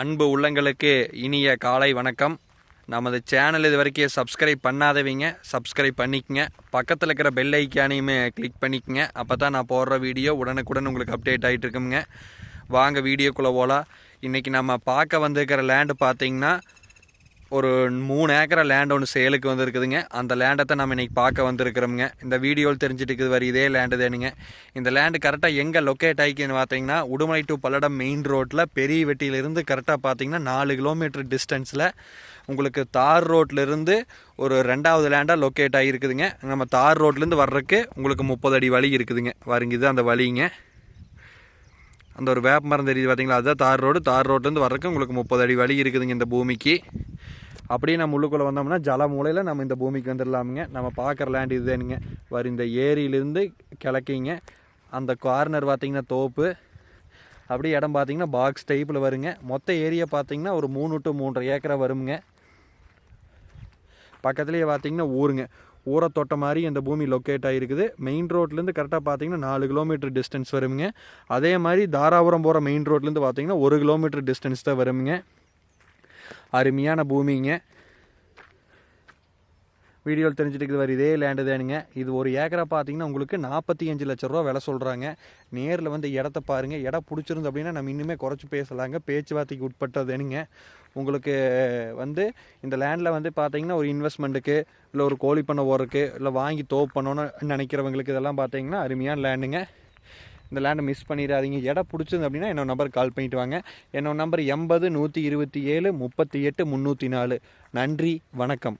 அன்பு உள்ளங்களுக்கு இனிய காலை வணக்கம். நமது சேனல் இது வரைக்கும் சப்ஸ்கிரைப் பண்ணாதவங்க சப்ஸ்கிரைப் பண்ணிக்கங்க. பக்கத்தில் இருக்கிற பெல் ஐக்கானையுமே கிளிக் பண்ணிக்கங்க. அப்போ தான் நான் போடுற வீடியோ உடனுக்குடன் உங்களுக்கு அப்டேட் ஆகிட்டு இருக்குங்க வாங்க வீடியோக்குள்ளே போகலாம் இன்றைக்கி நம்ம பார்க்க வந்திருக்கிற லேண்டு பார்த்திங்கன்னா ஒரு மூணு ஏக்கரை லேண்ட் ஒன்று சேலுக்கு வந்திருக்குதுங்க. அந்த லேண்டத்தை நம்ம இன்றைக்கி பார்க்க வந்திருக்கிறோமுங்க. இந்த வீடியோவில் தெரிஞ்சுட்டு இருக்குது வர இதே லேண்டு தானுங்க. இந்த லேண்டு கரெக்டாக எங்கே லொக்கேட் ஆகிக்குன்னு பார்த்தீங்கன்னா உடுமலை டு பல்லடம் மெயின் ரோட்டில் பெரிய வெட்டியிலிருந்து கரெக்டாக பார்த்தீங்கன்னா நாலு கிலோமீட்டர் டிஸ்டன்ஸில் உங்களுக்கு தார் ரோட்லேருந்து ஒரு ரெண்டாவது லேண்டாக லொக்கேட் ஆகிருக்குதுங்க நம்ம தார் ரோட்லேருந்து வர்றதுக்கு உங்களுக்கு முப்பது அடி வழி இருக்குதுங்க. வருங்க இது அந்த வழிங்க. அந்த ஒரு வேப்ப மரம் தெரியுது பார்த்தீங்களா அதுதான் தார் ரோடு தார் ரோட்லேருந்து வர்றதுக்கு உங்களுக்கு முப்பது அடி வழி இருக்குதுங்க இந்த பூமிக்கு. அப்படியே நம்ம உள்ளுக்குள்ளே வந்தோம்னா ஜல மூலையில் நம்ம இந்த பூமிக்கு வந்துடலாமுங்க. நம்ம பார்க்குற லேண்ட் இதுதானுங்க. வரும் இந்த ஏரியிலேருந்து கிழக்கிங்க அந்த கார்னர் பார்த்திங்கன்னா தோப்பு. அப்படியே இடம் பார்த்தீங்கன்னா பாக்ஸ் டைப்பில் வருங்க. மொத்த ஏரியா பார்த்தீங்கன்னா ஒரு மூணு டு மூன்றரை ஏக்கரை வருங்க பக்கத்துலேயே பார்த்தீங்கன்னா ஊருங்க. ஊரை தொட்ட மாதிரி இந்த பூமி லொக்கேட் ஆகிருக்குது மெயின் ரோட்லேருந்து கரெக்டாக பார்த்தீங்கன்னா நாலு கிலோமீட்டர் டிஸ்டன்ஸ் வருங்க அதே மாதிரி தாராபுரம் போகிற மெயின் ரோட்லேருந்து பார்த்தீங்கன்னா ஒரு கிலோமீட்டர் டிஸ்டன்ஸ் தான் வருங்க அருமையான பூமிங்க. வீடியோவில் தெரிஞ்சுட்டு வர இதே லேண்டு தானுங்க. இது ஒரு ஏக்கரை பார்த்தீங்கன்னா உங்களுக்கு நாற்பத்தி அஞ்சு லட்ச ரூபா விலை சொல்கிறாங்க நேரில் வந்து இடத்த பாருங்கள் இடம் பிடிச்சிருந்து அப்படின்னா நம்ம இன்னுமே குறைச்சி பேசலாங்க. பேச்சுவார்த்தைக்கு உட்பட்டதுனுங்க உங்களுக்கு வந்து இந்த லேண்டில் வந்து பார்த்தீங்கன்னா ஒரு இன்வெஸ்ட்மெண்ட்டுக்கு இல்லை ஒரு கோழி பண்ண ஓருக்கு இல்லை வாங்கி தோப்பு பண்ணணும்னு நினைக்கிறவங்களுக்கு இதெல்லாம் பார்த்தீங்கன்னா அருமையான லேண்டுங்க இந்த லேண்டை மிஸ் பண்ணிடாதீங்க இடம் பிடிச்சது அப்படின்னா என்னோட நம்பர் கால் பண்ணிட்டு வாங்க. என்னோட நம்பர் எண்பது நூற்றி இருபத்தி ஏழு முப்பத்தி எட்டு முந்நூற்றி நாலு. நன்றி வணக்கம்.